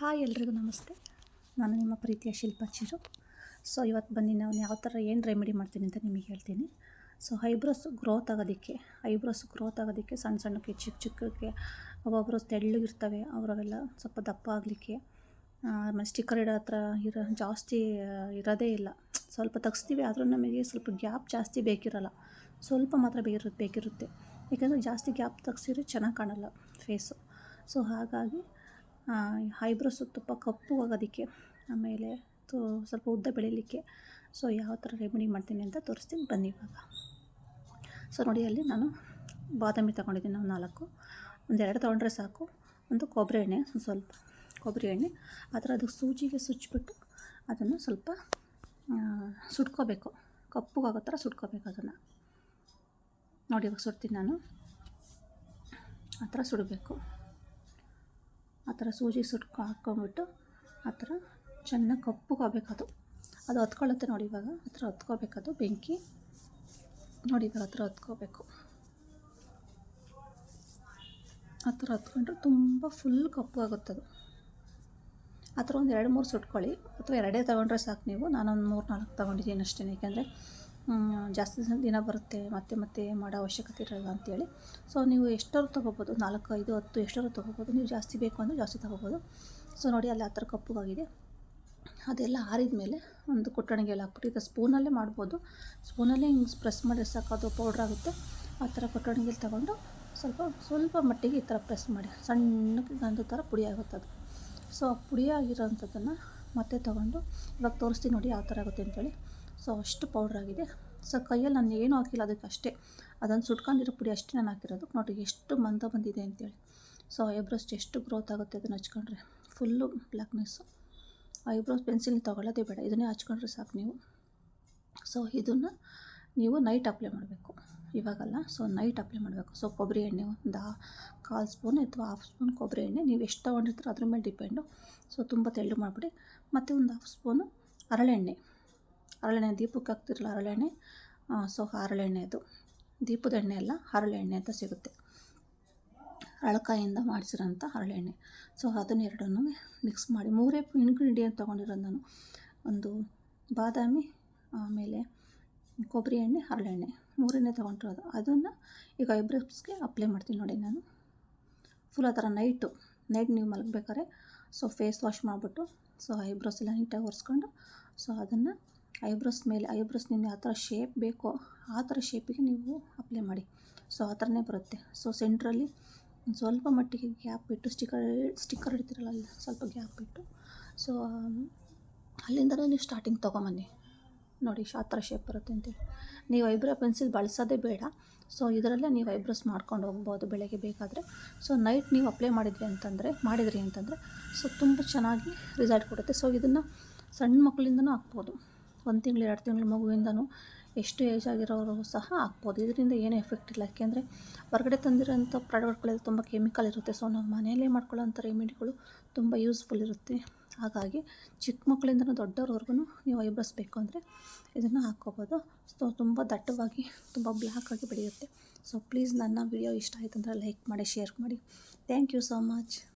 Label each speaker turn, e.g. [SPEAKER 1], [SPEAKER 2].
[SPEAKER 1] Hi ಎಲ್ರಿಗೂ ನಮಸ್ತೆ. ನಾನು ನಿಮ್ಮ ಪ್ರೀತಿಯ ಶಿಲ್ಪ ಚಿರು. ಸೊ ಇವತ್ತು ಬನ್ನಿ ನಾನು ಯಾವ ಥರ ಏನು ರೆಮಿಡಿ ಮಾಡ್ತೀನಿ ಅಂತ ನಿಮಗೆ ಹೇಳ್ತೀನಿ. ಸೊ ಐಬ್ರೋಸ್ ಗ್ರೋತ್ ಆಗೋದಕ್ಕೆ, ಐಬ್ರೋಸ್ ಗ್ರೋತ್ ಆಗೋದಕ್ಕೆ ಸಣ್ಣ ಸಣ್ಣಕ್ಕೆ, ಚಿಕ್ಕ ಚಿಕ್ಕಕ್ಕೆ ಒಬ್ಬೊಬ್ಬರು ತೆಳ್ಳಗಿರ್ತವೆ ಅವರವೆಲ್ಲ ಸ್ವಲ್ಪ ದಪ್ಪ ಆಗಲಿಕ್ಕೆ ಆಮೇಲೆ ಸ್ಟಿಕ್ಕರ್ ಇಡೋ ಹತ್ರ ಇರೋ ಜಾಸ್ತಿ ಇರೋದೇ ಇಲ್ಲ. ಸ್ವಲ್ಪ ತೆಗ್ಸ್ತೀವಿ, ಆದರೂ ನಮಗೆ ಸ್ವಲ್ಪ ಗ್ಯಾಪ್ ಜಾಸ್ತಿ ಬೇಕಿರಲ್ಲ. ಸ್ವಲ್ಪ ಮಾತ್ರ ಬೇಕಿರುತ್ತೆ ಬೇಕಿರುತ್ತೆ. ಯಾಕೆಂದರೆ ಜಾಸ್ತಿ ಗ್ಯಾಪ್ ತೆಗ್ಸಿದ್ರೆ ಚೆನ್ನಾಗಿ ಕಾಣಲ್ಲ ಫೇಸು ಸೊ ಹಾಗಾಗಿ ಐಬ್ರೋಸು ತುಂಬ ಕಪ್ಪು ಆಗೋದಕ್ಕೆ, ಆಮೇಲೆ ತು, ಸ್ವಲ್ಪ ಉದ್ದ ಬೆಳೀಲಿಕ್ಕೆ. ಸೊ ಯಾವ ಥರ ರೆಮಿಡಿ ಮಾಡ್ತೀನಿ ಅಂತ ತೋರಿಸ್ತೀನಿ, ಬನ್ನಿ ಇವಾಗ. ಸೊ ನೋಡಿ, ಅಲ್ಲಿ ನಾನು ಬಾದಾಮಿ ತೊಗೊಂಡಿದ್ದೀನಿ ನಾವು ನಾಲ್ಕು. ಒಂದೆರಡು ತೊಗೊಂಡ್ರೆ ಸಾಕು, ಒಂದು ಕೊಬ್ಬರಿ ಎಣ್ಣೆ ಸ್ವಲ್ಪ ಕೊಬ್ಬರಿ ಎಣ್ಣೆ. ಆ ಥರ ಅದಕ್ಕೆ ಸೂಜಿಗೆ ಸುಚ್ಚಿಬಿಟ್ಟು ಅದನ್ನು ಸ್ವಲ್ಪ ಸುಟ್ಕೋಬೇಕು. ಕಪ್ಪುಗಾಗೋ ಥರ ಸುಟ್ಕೋಬೇಕು ಅದನ್ನು. ನೋಡಿ, ಇವಾಗ ಸುಡ್ತೀನಿ ನಾನು. ಆ ಥರ ಸುಡಬೇಕು. ಆ ಥರ ಸೂಜಿ ಸುಟ್ಕೊ ಹಾಕ್ಕೊಂಬಿಟ್ಟು ಆ ಥರ ಚೆನ್ನಾಗಿ ಕಪ್ಪುಕೋಬೇಕದು ಅದು ಹೊತ್ಕೊಳ್ಳುತ್ತೆ ನೋಡಿ ಇವಾಗ. ಆ ಥರ ಹೊತ್ಕೋಬೇಕದು ಬೆಂಕಿ. ನೋಡಿ ಇವಾಗ ಹತ್ರ ಥರ ಹೊತ್ಕೋಬೇಕು. ಆ ಥರ ಹತ್ಕೊಂಡ್ರೆ ತುಂಬ ಫುಲ್ ಕಪ್ಪು ಆಗುತ್ತದು ಆ ಥರ ಒಂದು ಎರಡು ಮೂರು ಸುಟ್ಕೊಳ್ಳಿ. ಅಥವಾ ಎರಡೇ ತೊಗೊಂಡ್ರೆ ಸಾಕು ನೀವು. ನಾನೊಂದು ಮೂರು ನಾಲ್ಕು ತೊಗೊಂಡಿದ್ದೀನಿ ಅಷ್ಟೇ ಏಕೆಂದರೆ ಜಾಸ್ತಿ ದಿನ ಬರುತ್ತೆ, ಮತ್ತೆ ಮತ್ತೆ ಮಾಡೋ ಅವಶ್ಯಕತೆ ಇರಲ್ಲ ಅಂತೇಳಿ. ಸೊ ನೀವು ಎಷ್ಟರು ತೊಗೋಬೋದು? ನಾಲ್ಕು, ಐದು, ಹತ್ತು ಎಷ್ಟಾದ್ರು ತೊಗೋಬೋದು? ನೀವು ಜಾಸ್ತಿ ಬೇಕು ಅಂದರೆ ಜಾಸ್ತಿ ತೊಗೋಬೋದು. ಸೊ ನೋಡಿ, ಅಲ್ಲಿ ಆ ಥರ ಕಪ್ಪುಗಾಗಿದೆ. ಅದೆಲ್ಲ ಆರಿದ ಮೇಲೆ ಒಂದು ಕುಟ್ಟಣಿಗೆಲ್ಲ ಹಾಕ್ಬಿಟ್ಟು, ಈಗ ಸ್ಪೂನಲ್ಲೇ ಮಾಡ್ಬೋದು. ಸ್ಪೂನಲ್ಲೇ ಹಿಂಗೆ ಪ್ರೆಸ್ ಮಾಡಿ ಸಾಕು, ಅದು ಪೌಡ್ರ್ ಆಗುತ್ತೆ. ಆ ಥರ ಕೊಟ್ಟಣಿಗೆಲ್ಲಿ ತಗೊಂಡು ಸ್ವಲ್ಪ ಸ್ವಲ್ಪ ಮಟ್ಟಿಗೆ ಈ ಥರ ಪ್ರೆಸ್ ಮಾಡಿ. ಸಣ್ಣಕ್ಕೆ ಗಂಧ ಥರ ಪುಡಿ ಆಗುತ್ತೆ ಅದು. ಸೊ ಆ ಪುಡಿ ಆಗಿರೋಂಥದ್ದನ್ನು ಮತ್ತೆ ತೊಗೊಂಡು ಇವಾಗ ತೋರಿಸ್ತೀನಿ ನೋಡಿ ಯಾವ ಥರ ಆಗುತ್ತೆ ಅಂತೇಳಿ. ಸೊ ಅಷ್ಟು ಪೌಡ್ರ್ ಆಗಿದೆ. ಸೊ ಕೈಯಲ್ಲಿ ನಾನು ಏನೂ ಹಾಕಿಲ್ಲ ಅದಕ್ಕೆ ಅಷ್ಟೇ ಅದನ್ನು ಸುಟ್ಕೊಂಡಿರೋ ಪುಡಿ ಅಷ್ಟೇ ನಾನು ಹಾಕಿರೋದು. ನೋಡಿ ಎಷ್ಟು ಮಂದ ಬಂದಿದೆ ಅಂತೇಳಿ. ಸೊ ಐಬ್ರೋಸ್ ಎಷ್ಟು ಗ್ರೋತ್ ಆಗುತ್ತೆ ಅದನ್ನು ಹಚ್ಕೊಂಡ್ರೆ. ಫುಲ್ಲು ಬ್ಲ್ಯಾಕ್ನೆಸ್ಸು ಐಬ್ರೋಸ್ ಪೆನ್ಸಿಲ್ ತೊಗೊಳ್ಳೋದೇ ಬೇಡ. ಇದನ್ನೇ ಹಚ್ಕೊಂಡ್ರೆ ಸಾಕು ನೀವು. ಸೊ ಇದನ್ನು ನೀವು ನೈಟ್ ಅಪ್ಲೈ ಮಾಡಬೇಕು. ಇವಾಗಲ್ಲ. ಸೊ ನೈಟ್ ಅಪ್ಲೈ ಮಾಡಬೇಕು. ಸೊ ಕೊಬ್ಬರಿ ಎಣ್ಣೆ ಒಂದು ಕಾಲು ಸ್ಪೂನ್ ಅಥವಾ ಹಾಫ್ ಸ್ಪೂನ್ ಕೊಬ್ಬರಿ ಎಣ್ಣೆ. ನೀವು ಎಷ್ಟು ತೊಗೊಂಡಿರ್ತೀರೋ ಅದ್ರ ಮೇಲೆ ಡಿಪೆಂಡು ಸೊ ತುಂಬ ತೆಳ್ಳು ಮಾಡಿಬಿಡಿ. ಮತ್ತು ಒಂದು ಹಾಫ್ ಸ್ಪೂನು ಹರಳೆಣ್ಣೆ ಹರಳೆಣ್ಣೆ ದೀಪಕ್ಕೆ ಹಾಕ್ತಿರಲ್ಲ ಹರಳೆಣ್ಣೆ ಸೊ ಹರಳೆಣ್ಣೆ ಅದು. ದೀಪದ ಎಣ್ಣೆ ಅಲ್ಲ ಹರಳೆಣ್ಣೆ ಅಂತ ಸಿಗುತ್ತೆ. ಅಳಕಾಯಿಂದ ಮಾಡಿಸಿರೋಂಥ ಹರಳೆಣ್ಣೆ ಸೊ ಅದನ್ನೆರಡನ್ನೂ ಮಿಕ್ಸ್ ಮಾಡಿ, ಮೂರೇ ಇಂಗ್ರೀಡಿಯೆಂಟ್ ತೊಗೊಂಡಿರೋದು ನಾನು. ಒಂದು ಬಾದಾಮಿ, ಆಮೇಲೆ ಕೊಬ್ಬರಿ ಎಣ್ಣೆ ಹರಳೆಣ್ಣೆ ಮೂರನ್ನೇ ತೊಗೊಂಡಿರೋದು. ಅದನ್ನು ಈಗ ಐಬ್ರೋಸ್ಗೆ ಅಪ್ಲೈ ಮಾಡ್ತೀನಿ ನೋಡಿ ನಾನು. ಫುಲ್ ಆ ಥರ ನೈಟು ನೈಟ್ ನೀವು ಮಲಗಬೇಕಾದ್ರೆ ಸೊ ಫೇಸ್ ವಾಶ್ ಮಾಡಿಬಿಟ್ಟು ಸೊ ಐಬ್ರೋಸ್ ಎಲ್ಲ ನೀಟಾಗಿ ಒರೆಸ್ಕೊಂಡು ಸೊ ಅದನ್ನು ಐಬ್ರೋಸ್ ಮೇಲೆ, ಐಬ್ರೋಸ್ ನಿಮಗೆ ಯಾವ ಥರ ಶೇಪ್ ಬೇಕೋ ಆ ಥರ ಶೇಪಿಗೆ ನೀವು ಅಪ್ಲೈ ಮಾಡಿ. ಸೊ ಆ ಥರನೇ ಬರುತ್ತೆ. ಸೊ ಸೆಂಟ್ರಲ್ಲಿ ಸ್ವಲ್ಪ ಮಟ್ಟಿಗೆ ಗ್ಯಾಪ್ ಬಿಟ್ಟು ಸ್ಟಿಕ್ಕರ್ ಸ್ಟಿಕ್ಕರ್ ಇಡ್ತಿರಲ್ಲ ಅಲ್ಲಿ ಸ್ವಲ್ಪ ಗ್ಯಾಪ್ ಬಿಟ್ಟು ಸೊ ಅಲ್ಲಿಂದಲೇ ನೀವು ಸ್ಟಾರ್ಟಿಂಗ್ ತೊಗೊಂಬನ್ನಿ. ನೋಡಿ, ಆ ಥರ ಶೇಪ್ ಬರುತ್ತೆ ಅಂತೇಳಿ ನೀವು ಐಬ್ರೋ ಪೆನ್ಸಿಲ್ ಬಳಸೋದೇ ಬೇಡ. ಸೊ ಇದರಲ್ಲೇ ನೀವು ಐಬ್ರೋಸ್ ಮಾಡ್ಕೊಂಡು ಹೋಗ್ಬೋದು ಬೆಳಗ್ಗೆ ಬೇಕಾದರೆ. ಸೊ ನೈಟ್ ನೀವು ಅಪ್ಲೈ ಮಾಡಿದ್ವಿ ಅಂತಂದರೆ, ಮಾಡಿದ್ರಿ ಅಂತಂದರೆ ಸೊ ತುಂಬ ಚೆನ್ನಾಗಿ ರಿಸಲ್ಟ್ ಕೊಡುತ್ತೆ. ಸೊ ಇದನ್ನು ಸಣ್ಣ ಮಕ್ಕಳಿಂದನೂ ಹಾಕ್ಬೋದು. ಒಂದು ತಿಂಗಳು, ಎರಡು ತಿಂಗಳು ಮಗುವಿಂದನೂ ಎಷ್ಟು ಏಜ್ ಆಗಿರೋರು ಸಹ ಹಾಕ್ಬೋದು ಇದರಿಂದ ಏನೂ ಎಫೆಕ್ಟ್ ಇಲ್ಲ. ಯಾಕೆಂದರೆ ಹೊರಗಡೆ ತಂದಿರೋಂಥ ಪ್ರಾಡಕ್ಟ್ಗಳಲ್ಲಿ ತುಂಬ ಕೆಮಿಕಲ್ ಇರುತ್ತೆ. ಸೊ, ನಾವು ಮನೆಯಲ್ಲೇ ಮಾಡ್ಕೊಳ್ಳೋಂಥ ರೆಮಿಡಿಗಳು ತುಂಬ ಯೂಸ್ಫುಲ್ ಇರುತ್ತೆ. ಹಾಗಾಗಿ ಚಿಕ್ಕ ಮಕ್ಕಳಿಂದನೂ ದೊಡ್ಡವ್ರವರೆಗೂ ನೀವು ಐಬ್ರೋಸ್ ಬೇಕು ಅಂದರೆ ಇದನ್ನು ಹಾಕ್ಕೋಬೋದು. ಸೊ, ತುಂಬ ದಟ್ಟವಾಗಿ, ತುಂಬ ಬ್ಲ್ಯಾಕಾಗಿ ಬೆಳೆಯುತ್ತೆ. ಸೊ, ಪ್ಲೀಸ್ ನನ್ನ ವಿಡಿಯೋ ಇಷ್ಟ ಆಯಿತು ಅಂದರೆ ಲೈಕ್ ಮಾಡಿ, ಶೇರ್ ಮಾಡಿ. Thank you so much.